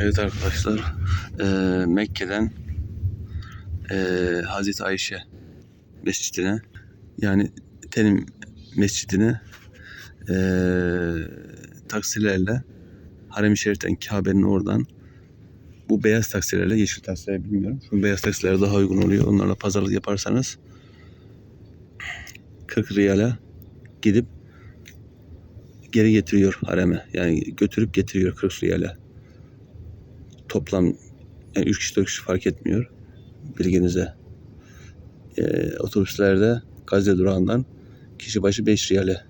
Evet arkadaşlar, eee, Mekke'den eee Hazreti Ayşe mescidine yani Tenim mescidine eee taksilerle Harem-i Şerif'ten Kabe'nin oradan bu beyaz taksilerle yeşil taksiler bilmiyorum. Şu beyaz taksiler daha uygun oluyor. Onlarla pazarlık yaparsanız 40 riyale gidip geri getiriyor hareme. Yani götürüp getiriyor 40 riyale toplam yani 3 kişi 4 kişi fark etmiyor bilginize. Ee, otobüslerde Gazze durağından kişi başı 5 riyale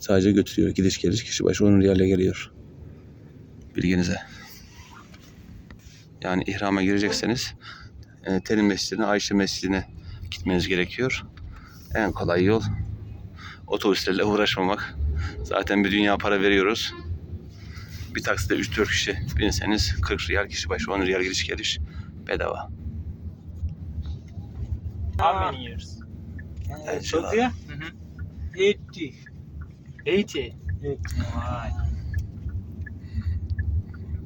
sadece götürüyor. Gidiş geliş kişi başı 10 riyale geliyor. Bilginize. Yani ihrama girecekseniz e, Terim Mescidi'ne, Ayşe Mescidi'ne gitmeniz gerekiyor. En kolay yol otobüslerle uğraşmamak. Zaten bir dünya para veriyoruz. Bir takside 3-4 kişi binseniz 40 riyal kişi başı 10 riyal giriş geliş bedava. How many years? Evet, Sophia? Mhm. 80. 80. 80. Vay.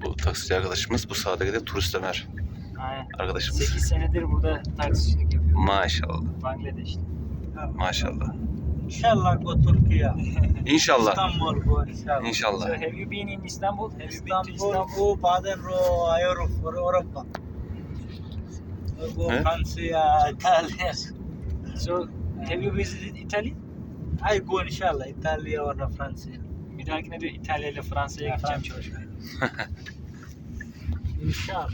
Bu taksici arkadaşımız bu sağdaki de turist Ömer Aynen. arkadaşımız. 8 senedir burada taksicilik yapıyorum. Maşallah. Bangladeş'te. Maşallah. Inshallah go Turkey. İnşallah. Istanbul go inshallah. So İnşallah. have you been in Istanbul? Have you been to Istanbul baden ro Europe Europa. Go? Francia, Italia. So have you visited Italy? I go inshallah Italia or France. Bir dahakine de İtalya ile Fransa'ya Ya, gideceğim Fransa. çalışmaya. Inshallah.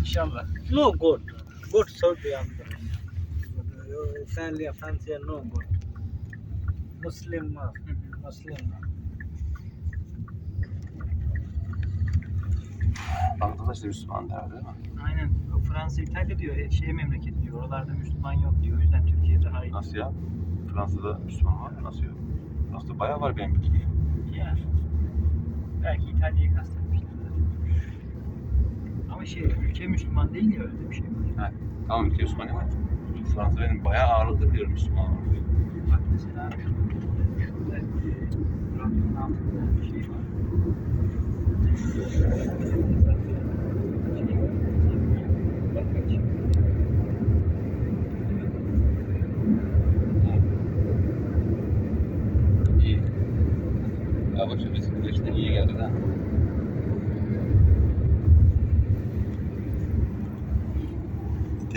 İnşallah. No good. Good Saudi Arabia. Italia, Francia no good. Muslim, uh, Muslim. Arkadaş da Müslüman der değil mi? Aynen. Fransa, İtalya diyor. e, Şey memleket diyor. Oralarda Müslüman yok diyor. O yüzden Türkiye daha iyi. Nasıl ya? Fransa'da Müslüman var mı? Nasıl yok? Fransa'da bayağı var benim bildiğim. Ya. Belki İtalya'yı kastetmişler. Ama şey ülke Müslüman değil ya öyle bir şey var. Tamam ülke Müslüman ama Fransa benim bayağı ağırlıklı biliyorum Müslüman var. Bak mesela şurada altında bir şey var. Şu bisiklet işte iyi geldi ha.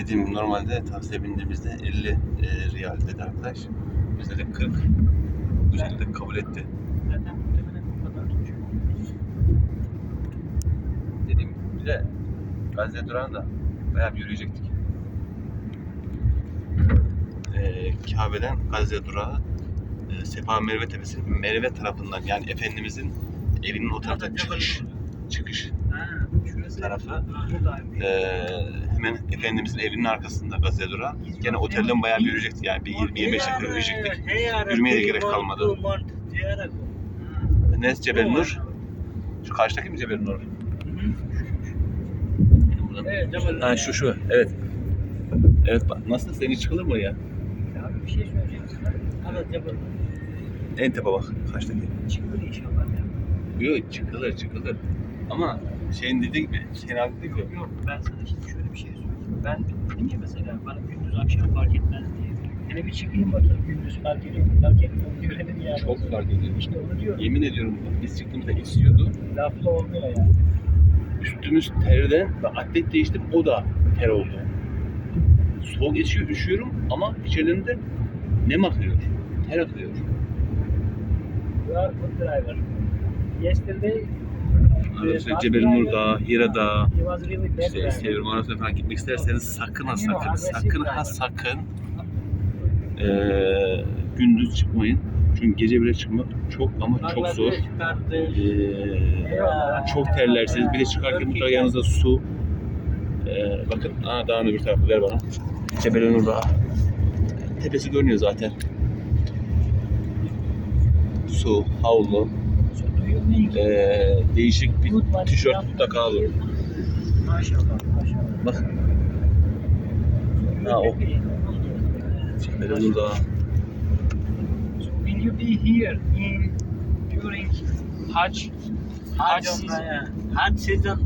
Dediğim normalde taksiye bindiğimizde 50 e, riyal dedi arkadaş. Bize de 40. Bu şekilde kabul etti. Zaten bu kadar. Dediğim bir de Gazze durağında bayağı bir yürüyecektik. Ee, Kabe'den Gazze durağı e, Sefa Merve Tepesi Merve tarafından yani Efendimizin evinin o tarafta çıkış çıkış Tarafı. Ee, hemen Efendimizin evinin arkasında Gazze durağı. Gene otelden bayağı bir yürüyecektik yani bir 20-25 dakika yürüyecektik. Yürümeye de gerek kalmadı. Nes Cebel Nur. Şu karşıdaki mi Cebel Nur? Ha şu şu evet. Evet bak nasıl seni çıkılır mı ya? Abi bir şey söyleyeceğim sana. Cebel. En tepe bak karşıdaki. Çıkılır inşallah ya. Yok çıkılır çıkılır. Ama şeyin dediği gibi, şeyin abi dediği gibi. Yok ben sana şimdi şöyle. Ben dedim ya mesela bana gündüz akşam fark etmez diye. Hele bir çıkayım bakayım gündüz fark ediyor mu fark etmiyor mu görelim yani. Çok fark ediyor. İşte onu diyorum. Yemin ediyorum biz çıktığımızda esiyordu. Lafla olmuyor yani. Üstümüz terden ve atlet değiştim o da ter oldu. Soğuk esiyor, üşüyorum ama içeriden de nem akıyor. Ter akıyor. You are good driver. Yesterday Arkadaşlar Cebel Nur Dağı, Hira Dağı, işte. Seviyorum arasına falan gitmek isterseniz sakın ha sakın, sakın ha sakın eee, gündüz çıkmayın. Çünkü gece bile çıkmak çok ama çok zor. Eyvallah. çok terlersiniz. Bir de çıkarken mutlaka yanınızda su. Eee, bakın, aa, dağın öbür tarafı ver bana. Cebel Nur Dağı. Tepesi görünüyor zaten. Su, havlu, Eee, değişik bir tişört mutlaka alın. here? Maşallah maşallah. Bak, Ha, o. Dağı. So will you be here in during Hajj Hajj yeah. Hajj season.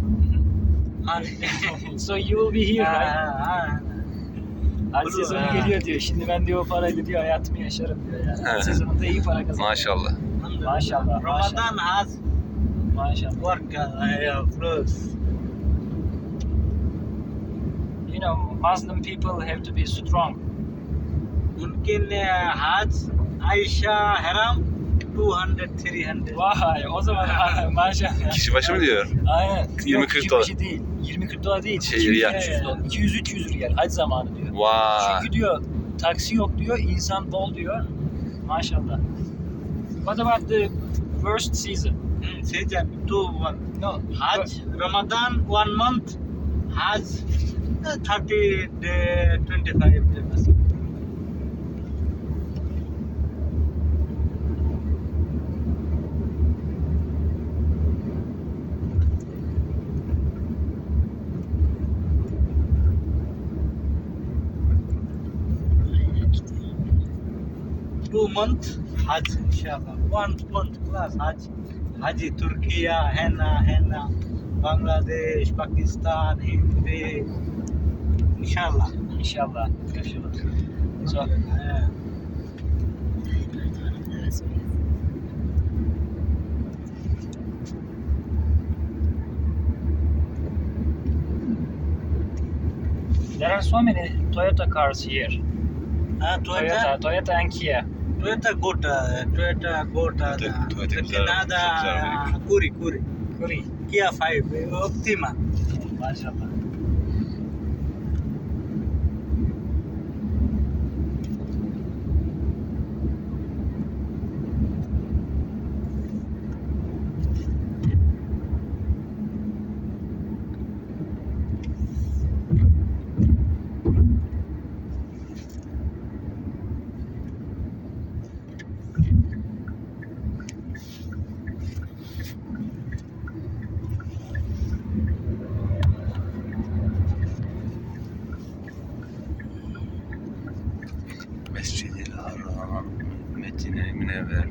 So you will be here right? Her sezonu geliyor diyor. Şimdi ben diyor o parayla diyor hayatımı yaşarım diyor yani. Her sezonunda iyi para kazanıyor. Maşallah. Maşallah. Ramadan az. Maşallah. Work uh, fruits. You know, Muslim people have to be strong. Mümkün hac, Ayşa, haram, 200, 300. Vay o zaman maşallah. Kişi başı mı diyor? Aynen. 20-40 dolar. Kişi değil. 20-40 dolar değil. Şey, 200-300 yani. 200-300 riyal. Hac zamanı diyor. Vay. Çünkü diyor taksi yok diyor, insan bol diyor. Maşallah. What about the worst season? Hmm, season two one No. haj ramadan one month haj uh, 30 day 25 days two month haj inshallah one month plus haj haji turkey henna henna bangladesh pakistan hindi inshallah İnşallah. İnşallah. So, Yeah. there are so many Toyota cars here. Ah, Toyota, Toyota, Toyota and Kia. Toyota Gota, Toyota Gota, the, Toyota- Toyota the güzel, Pinada, güzel Kuri, Kuri, Kuri. Kia 5, Optima. Maşallah. Mescid-i Haram, Medine-i Münevver.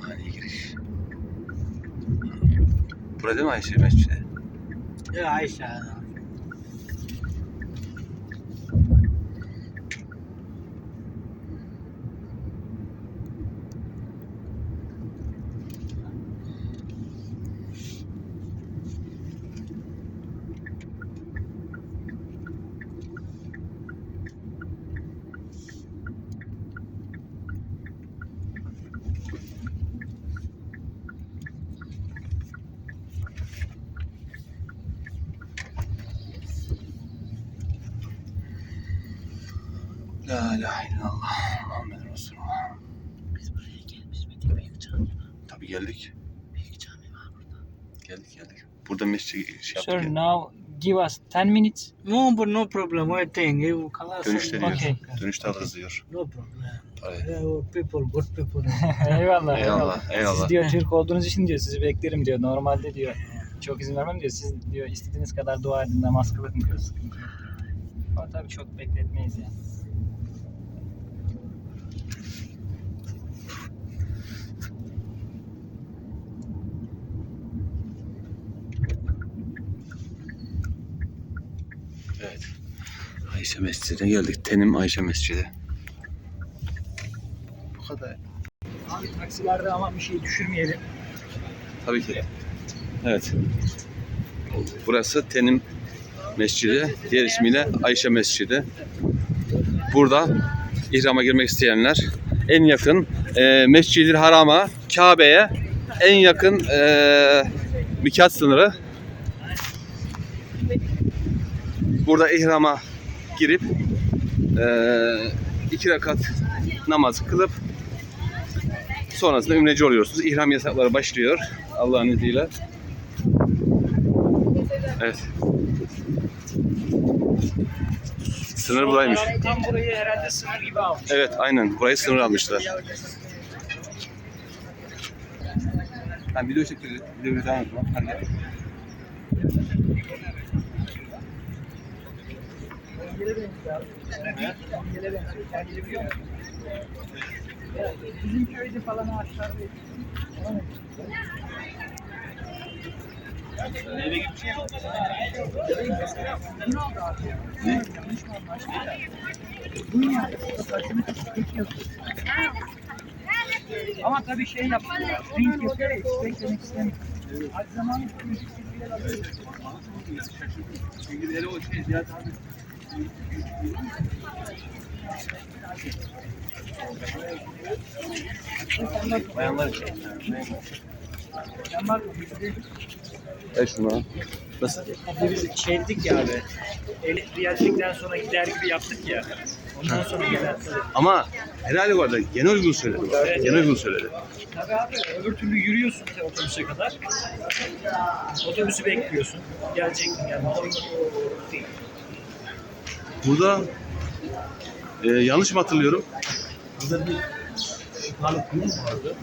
Hani giriş. Burada değil mi Ayşe Mescidi? Yeah, Aisha. La ilahe illallah Muhammed Resulullah. Biz buraya gelmiş miydik Büyük Cami'ye? Tabii geldik. Büyük Cami var burada. Geldik geldik. Burada mescid şey yaptık. Sure, now give us 10 minutes. No, but no problem. We're staying. You can ask Dönüşte diyor. Okay. Dönüşte alırız diyor. No problem. Parayı. People, good people. eyvallah, eyvallah. Eyvallah. Siz diyor Türk olduğunuz için diyor sizi beklerim diyor. Normalde diyor çok izin vermem diyor. Siz diyor istediğiniz kadar dua edin, namaz kılın diyor. Sıkıntı yok. Ama tabii çok bekletmeyiz yani. Ayşe Mescidi'ne geldik. Tenim Ayşe Mescidi. Bu kadar. Abi taksilerde ama bir şey düşürmeyelim. Tabii ki. Evet. Burası Tenim Mescidi. Diğer ismiyle Ayşe Mescidi. Burada ihrama girmek isteyenler en yakın e, Mescid-i Haram'a, Kabe'ye en yakın e, mikat sınırı. Burada ihrama girip e, iki rekat namaz kılıp sonrasında ümreci oluyorsunuz. İhram yasakları başlıyor Allah'ın izniyle. Evet. Sınır buraymış. Tam burayı herhalde sınır gibi almış. Evet aynen. Burayı sınır almışlar. Ben video çekiyorum. Video devam etmem. Hadi Engele benziyor abi. Engele benziyor. Kendini biliyor musun? Bizim köyde falan ağaçlar değil. Tamam mı? Ne oldu abi? Yanlış mı anlaştık? Bu ne yani? Saçını tek yapıyor. Ama tabii şey yapıyor. Ring yapıyor ya, hiç beklemek istemiyor. Aynı zamanda müzik sesiyle alıyor. Bayanlar için. Bak, şunu. Nasıl? biz şeydik ya abi. Elektriyatçıktan sonra gider gibi yaptık ya. Ondan sonra gelen Ama herhalde bu arada genel uygun söyledi. Evet. Genel uygun söyledi. Tabii abi öbür türlü yürüyorsun sen otobüse kadar. Otobüsü bekliyorsun. Gelecek mi gelmeyecek mi? Burada e, yanlış mı hatırlıyorum? Burada bir şifalı kuyu vardı?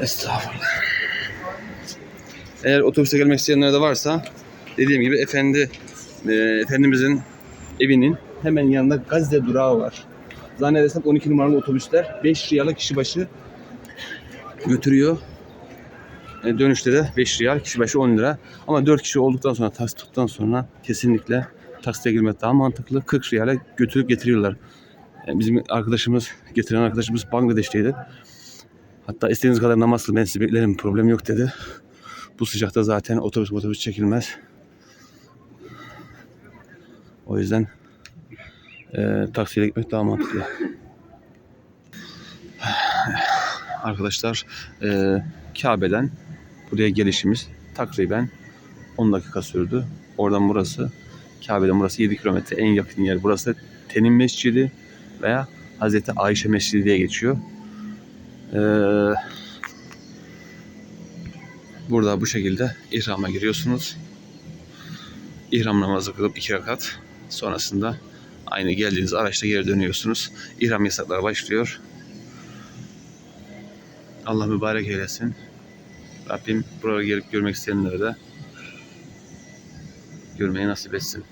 Estağfurullah. Eğer otobüse gelmek isteyenler de varsa dediğim gibi efendi e, efendimizin evinin hemen yanında Gazze durağı var. Zannedersem 12 numaralı otobüsler 5 riyala kişi başı götürüyor. E, dönüşte de 5 riyal, kişi başı 10 lira. Ama 4 kişi olduktan sonra, taksit tuttuktan sonra kesinlikle taksite girmek daha mantıklı. 40 riyale götürüp getiriyorlar. E, bizim arkadaşımız, getiren arkadaşımız Bangladeş'teydi. Hatta istediğiniz kadar namaz kılın ben sizi beklerim problem yok dedi. Bu sıcakta zaten otobüs otobüs çekilmez. O yüzden e, taksiyle gitmek daha mantıklı. Arkadaşlar e, Kabe'den buraya gelişimiz takriben 10 dakika sürdü. Oradan burası Kabe'den burası 7 kilometre en yakın yer. Burası Tenim Mescidi veya Hazreti Ayşe Mescidi diye geçiyor. Ee, burada bu şekilde ihrama giriyorsunuz. İhram namazı kılıp iki rekat. Sonrasında aynı geldiğiniz araçta geri dönüyorsunuz. İhram yasakları başlıyor. Allah mübarek eylesin. Rabbim buraya gelip görmek isteyenlere de görmeyi nasip etsin.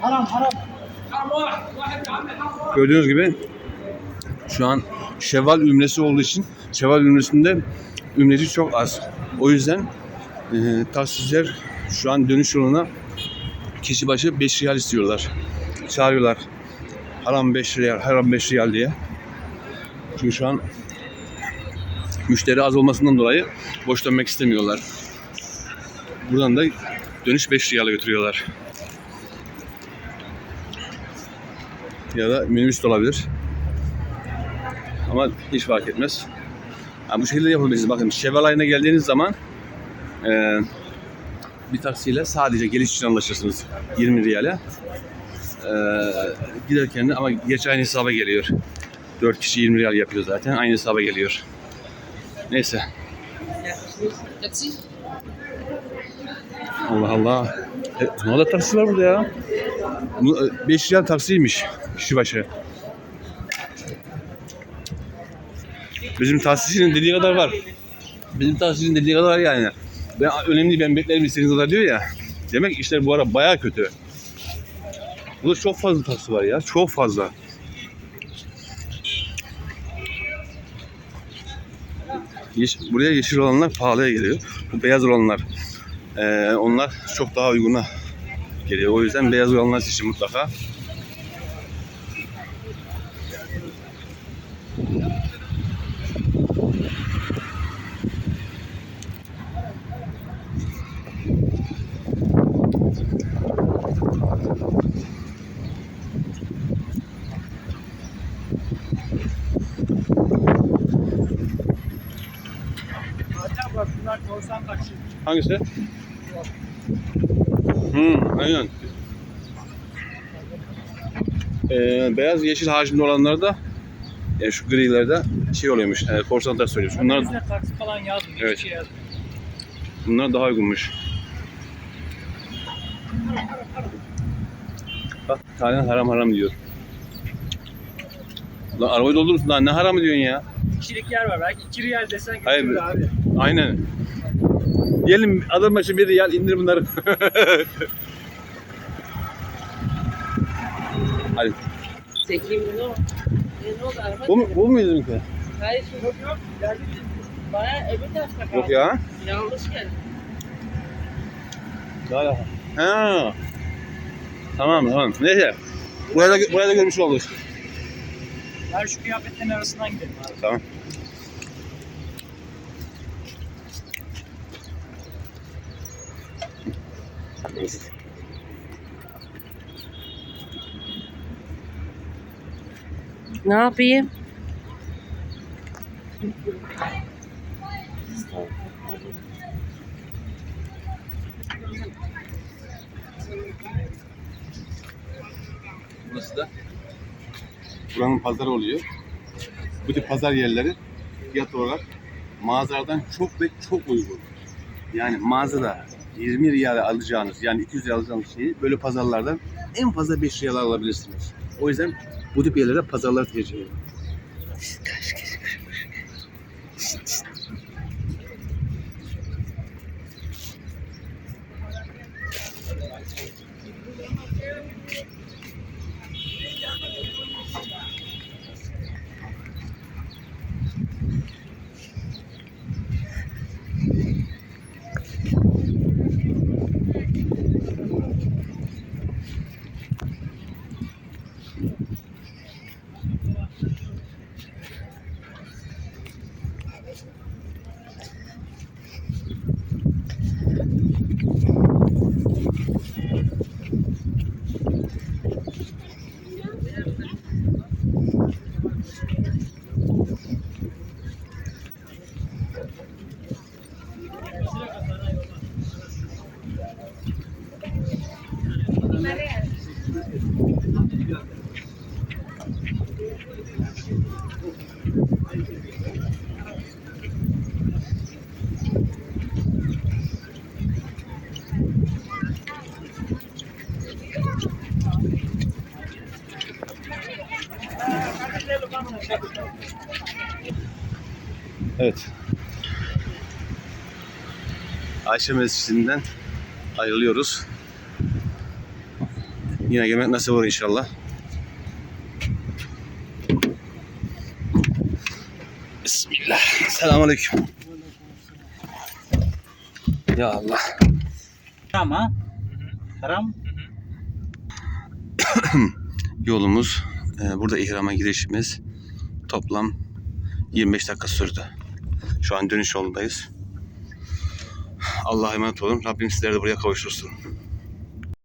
Haram haram. Gördüğünüz gibi şu an Şevval ümresi olduğu için Şevval ümresinde ümreci çok az. O yüzden e, taksiciler şu an dönüş yoluna kişi başı 5 riyal istiyorlar. Çağırıyorlar. Haram 5 riyal, haram 5 riyal diye. Çünkü şu an müşteri az olmasından dolayı boş dönmek istemiyorlar. Buradan da dönüş 5 riyala götürüyorlar. ya da minibüs de olabilir. Ama hiç fark etmez. Yani bu şekilde yapabilirsiniz. Bakın Şevval ayına geldiğiniz zaman eee, bir taksiyle sadece geliş için anlaşırsınız 20 riyale. Eee, giderken de ama geç aynı hesaba geliyor. 4 kişi 20 riyal yapıyor zaten. Aynı hesaba geliyor. Neyse. Allah Allah. E, ne kadar taksi var burada ya? Bu 5 riyal taksiymiş kişi başı. Bizim taksicinin dediği kadar var. Bizim taksicinin dediği kadar var yani. Ben önemli değil, ben beklerim istediğiniz kadar diyor ya. Demek işler bu ara bayağı kötü. Burada çok fazla taksi var ya. Çok fazla. Yeş- buraya yeşil olanlar pahalıya geliyor. Bu beyaz olanlar eee, onlar çok daha uyguna geliyor. O yüzden beyaz olanlar için mutlaka. Hatta bak bunlar korsan taksi. Hangisi? Hmm, aynen. Ee, beyaz yeşil hacimli olanlar da yani şu grilerde şey oluyormuş. E, korsanlar söylüyormuş. Bunlar Bizde taksi falan yazmıyor. Evet. Şey yazmıyor. bunlar daha uygunmuş. Bak tane haram haram diyor. Lan arabayı doldurursun lan ne haramı diyorsun ya? Kişilik yer var. Belki iki riyal desen Hayır, götürür abi. Aynen. Diyelim adam başı bir riyal indir bunları. Hadi. Çekeyim bunu. Ne oldu araba? Bu, mu- bu mu bizimki? Hayır yok yok. Baya öbür tarafta kaldı. Yok ya. Yanlış geldi. Ha. Tamam tamam. Neyse. Burada, burada görmüş olduk. Ver şu kıyafetlerin arasından gidelim abi. Tamam. Ne yapayım? Burası da buranın pazarı oluyor. Bu tip pazar yerleri fiyat olarak mağazalardan çok ve çok uygun. Yani mağazada 20 riyale alacağınız yani 200 lira alacağınız şeyi böyle pazarlardan en fazla 5 riyale alabilirsiniz. O yüzden bu tip yerlere pazarları tercih edin. Ayşe Mescidi'nden ayrılıyoruz. Yine yemek nasip olur inşallah. Bismillah. Selamünaleyküm. Ya Allah. Haram ha? Haram? Yolumuz, e, burada ihrama girişimiz toplam 25 dakika sürdü. Şu an dönüş yolundayız. Allah'a emanet olun. Rabbim sizleri de buraya kavuştursun.